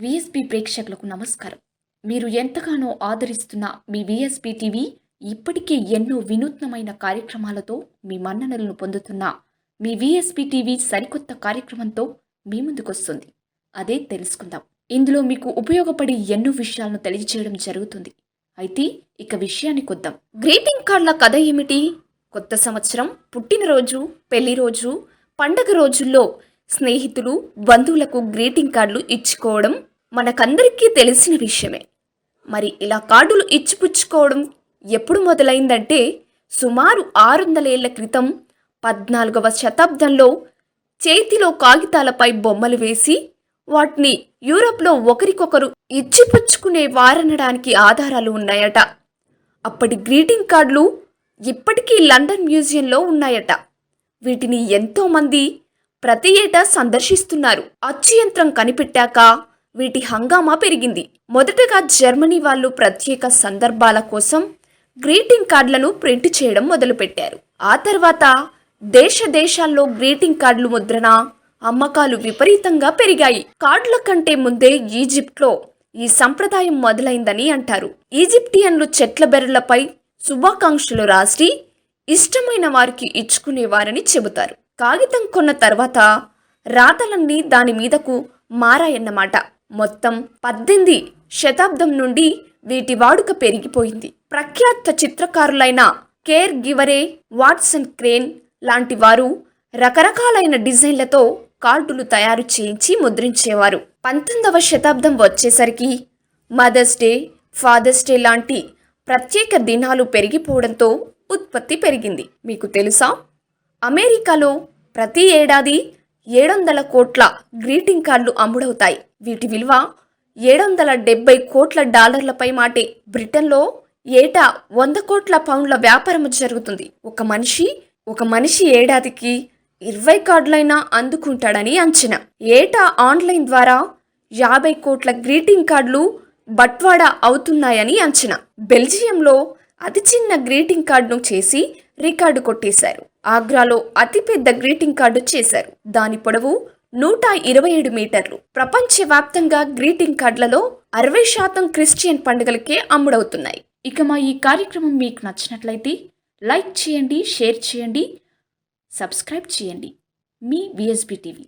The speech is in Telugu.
విఎస్పి ప్రేక్షకులకు నమస్కారం. మీరు ఎంతగానో ఆదరిస్తున్న మీ విఎస్పి టీవీ ఇప్పటికే ఎన్నో వినూత్నమైన కార్యక్రమాలతో మీ మన్ననలను పొందుతున్న మీ విఎస్పి టీవీ సరికొత్త కార్యక్రమంతో మీ ముందుకొస్తుంది. అదే తెలుసుకుందాం. ఇందులో మీకు ఉపయోగపడే ఎన్నో విషయాలను తెలియజేయడం జరుగుతుంది. అయితే ఇక విషయాన్ని కొద్దాం. గ్రీటింగ్ కార్డుల కథ ఏమిటి? కొత్త సంవత్సరం పుట్టినరోజు పెళ్ళి రోజు పండగ రోజుల్లో స్నేహితులు బంధువులకు గ్రీటింగ్ కార్డులు ఇచ్చుకోవడం మనకందరికీ తెలిసిన విషయమే. మరి ఇలా కార్డులు ఇచ్చిపుచ్చుకోవడం ఎప్పుడు మొదలైందంటే సుమారు ఆరు వందల ఏళ్ళ క్రితం పద్నాలుగవ శతాబ్దంలో చేతిలో కాగితాలపై బొమ్మలు వేసి వాటిని యూరప్లో ఒకరికొకరు ఇచ్చిపుచ్చుకునే వారనడానికి ఆధారాలు ఉన్నాయట. అప్పటి గ్రీటింగ్ కార్డులు ఇప్పటికీ లండన్ మ్యూజియంలో ఉన్నాయట. వీటిని ఎంతోమంది ప్రతి ఏటా సందర్శిస్తున్నారు. అచ్చు యంత్రం కనిపెట్టాక వీటి హంగామా పెరిగింది. మొదటగా జర్మనీ వాళ్ళు ప్రత్యేక సందర్భాల కోసం గ్రీటింగ్ కార్డులను ప్రింట్ చేయడం మొదలుపెట్టారు. ఆ తర్వాత దేశ దేశాల్లో గ్రీటింగ్ కార్డులు ముద్రణ అమ్మకాలు విపరీతంగా పెరిగాయి. కార్డుల కంటే ముందే ఈజిప్ట్లో ఈ సంప్రదాయం మొదలైందని అంటారు. ఈజిప్టియన్లు చెట్ల బెర్రలపై శుభాకాంక్షలు రాసి ఇష్టమైన వారికి ఇచ్చుకునేవారని చెబుతారు. కాగితం కొన్న తర్వాత రాతలన్నీ దాని మీదకు మారాయన్నమాట. మొత్తం పద్దెనిమిది శతాబ్దం నుండి వీటి వాడుక పెరిగిపోయింది. ప్రఖ్యాత చిత్రకారులైన కేర్ గివరే వాట్సన్ క్రేన్ లాంటి వారు రకరకాలైన డిజైన్లతో కార్డులు తయారు చేయించి ముద్రించేవారు. పంతొమ్మిదవ శతాబ్దం వచ్చేసరికి మదర్స్ డే ఫాదర్స్ డే లాంటి ప్రత్యేక దినాలు పెరిగిపోవడంతో ఉత్పత్తి పెరిగింది. మీకు తెలుసా? అమెరికాలో ప్రతి ఏడాది ఏడు వందల కోట్ల గ్రీటింగ్ కార్డులు అమ్ముడవుతాయి. వీటి విలువ ఏడు వందల డెబ్బై కోట్ల డాలర్లపై మాటే. బ్రిటన్లో ఏటా వంద కోట్ల పౌండ్ల వ్యాపారం జరుగుతుంది. ఒక మనిషి ఒక మనిషి ఏడాదికి ఇరవై కార్డులైనా అందుకుంటాడని అంచనా. ఏటా ఆన్లైన్ ద్వారా యాభై కోట్ల గ్రీటింగ్ కార్డులు బట్వాడా అవుతున్నాయని అంచనా. బెల్జియంలో అతి చిన్న గ్రీటింగ్ కార్డును చేసి రికార్డు కొట్టేశారు. ఆగ్రాలో అతిపెద్ద గ్రీటింగ్ కార్డు చేశారు. దాని పొడవు నూట ఇరవై ఏడు మీటర్లు. ప్రపంచవ్యాప్తంగా గ్రీటింగ్ కార్డులలో అరవై శాతం క్రిస్టియన్ పండుగలకే అమ్ముడవుతున్నాయి. ఇక మా ఈ కార్యక్రమం మీకు నచ్చినట్లయితే లైక్ చేయండి షేర్ చేయండి సబ్స్క్రైబ్ చేయండి. మీ విఎస్బి టీవీ